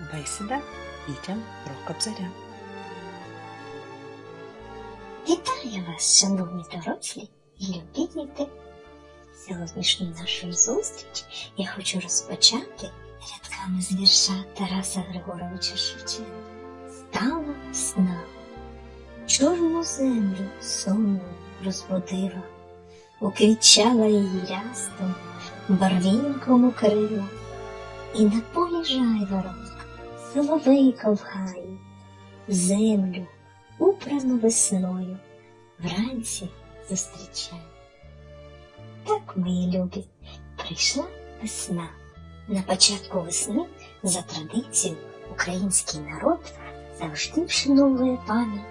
Бесіда дітям про кобзаря. Вітаю вас, шановні дорослі і любі! Сьогоднішню нашу зустріч я хочу розпочати рядками з вірша Тараса Григоровича Шевченка. Стала весна, чорну землю сонну розбудила, уквітчала її рястом, барвінком укрила, і на полі жайворонок, соловейка в землю упрану весною вранці зустрічаю. Так, мої любі, прийшла весна. На початку весни, за традицією, український народ завжди вшановує пам'ять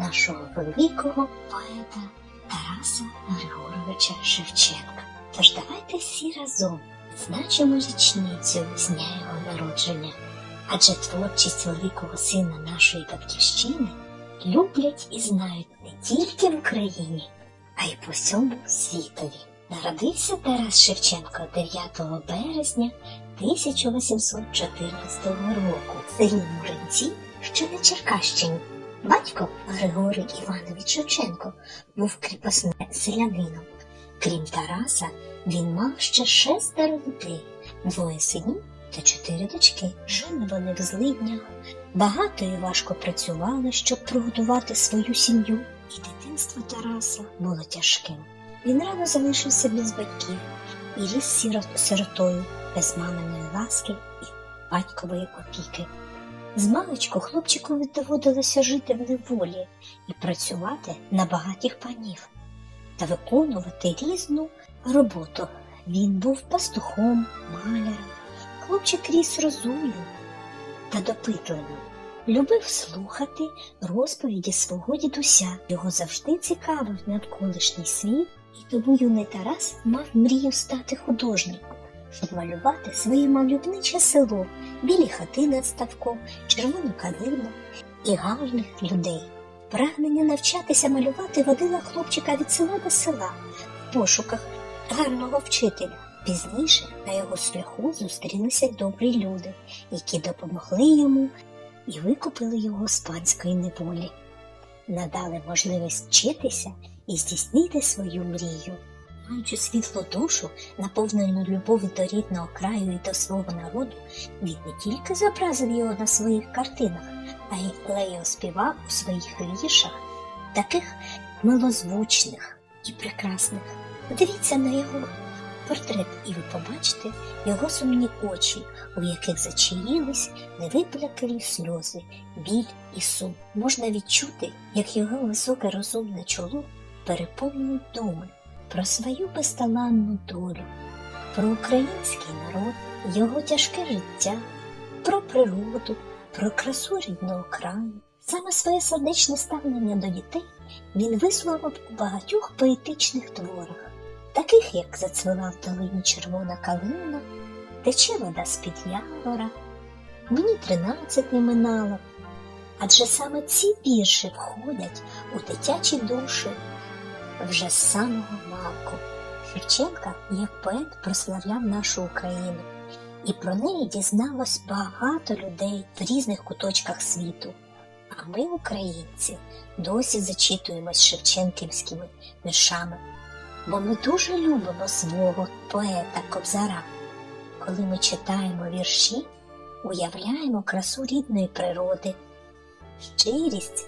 нашого великого поета Тараса Григоровича Шевченка. Тож давайте всі разом значимо річницю з дня його народження, адже творчість великого сина нашої батьківщини люблять і знають не тільки в Україні, а й по всьому світові. Народився Тарас Шевченко 9 березня 1814 року в селі Муринці, що на Черкащині. Батько Григорій Іванович Шевченко був кріпосним селянином. Крім Тараса, він мав ще шестеро дітей, двоє синів та чотири дочки. Жили вони в злиднях, багато і важко працювали, щоб прогодувати свою сім'ю, і дитинство Тараса було тяжким. Він рано залишився без батьків і ріс сиротою, без маминої ласки і батькової опіки. З маличку хлопчику доводилося жити в неволі і працювати на багатіх панів та виконувати різну роботу. Він був пастухом, маляром. Хлопчик ріс розумним та допитливим. Любив слухати розповіді свого дідуся. Його завжди цікавив навколишній світ, і тому юний Тарас мав мрію стати художником, щоб малювати своє мальовниче село, білі хати над ставком, червону калину і гарних людей. Прагнення навчатися малювати водила хлопчика від села до села в пошуках гарного вчителя. Пізніше на його шляху зустрілися добрі люди, які допомогли йому і викупили його з панської неволі, надали можливість вчитися і здійснити свою мрію. Маючи світлу душу, наповнену любові до рідного краю і до свого народу, він не тільки зобразив його на своїх картинах, а й але й оспівав у своїх віршах, таких милозвучних і прекрасних. Подивіться на його портрет, і ви побачите його сумні очі, у яких зачаїлись невиплакані сльози, біль і сум. Можна відчути, як його високе розумне чоло переповнюють думи про свою безталанну долю, про український народ, його тяжке життя, про природу, про красу рідного краю. Саме своє сердечне ставлення до дітей він висловив у багатьох поетичних творах таких як зацвела в долині червона калина, тече вода з-під явора, мені тринадцять не минало. Адже саме ці вірші входять у дитячі душі вже з самого малку. Шевченка як поет прославляв нашу Україну, і про неї дізналось багато людей в різних куточках світу. А ми, українці, досі зачитуємось шевченківськими віршами бо ми дуже любимо свого поета Кобзара. Коли ми читаємо вірші, уявляємо красу рідної природи, щирість,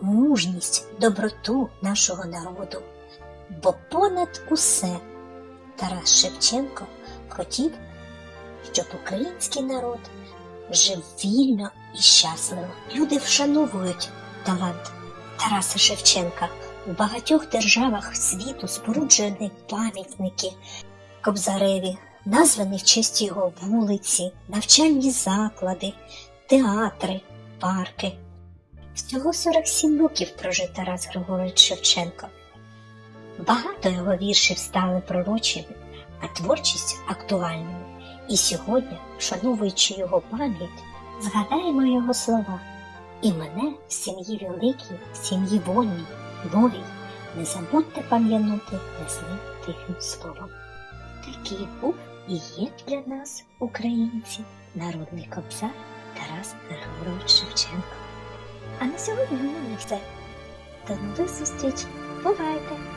мужність, доброту нашого народу. Бо понад усе Тарас Шевченко хотів, щоб український народ жив вільно і щасливо. Люди вшановують талант Тараса Шевченка. У багатьох державах світу споруджені пам'ятники Кобзареві, названі в честь його вулиці, навчальні заклади, театри, парки. Всього 47 років прожив Тарас Григорович Шевченко. Багато його віршів стали пророчими, а творчість актуальною. І сьогодні, вшановуючи його пам'ять, згадаємо його слова. І мене в сім'ї великій, в сім'ї вольній, новій, не забудьте пам'янути ясним тихим словом. Такий був і є для нас, українців, народний кобзар Тарас Григорович Шевченко. А на сьогодні в мене все. До нових зустрічей. Бувайте!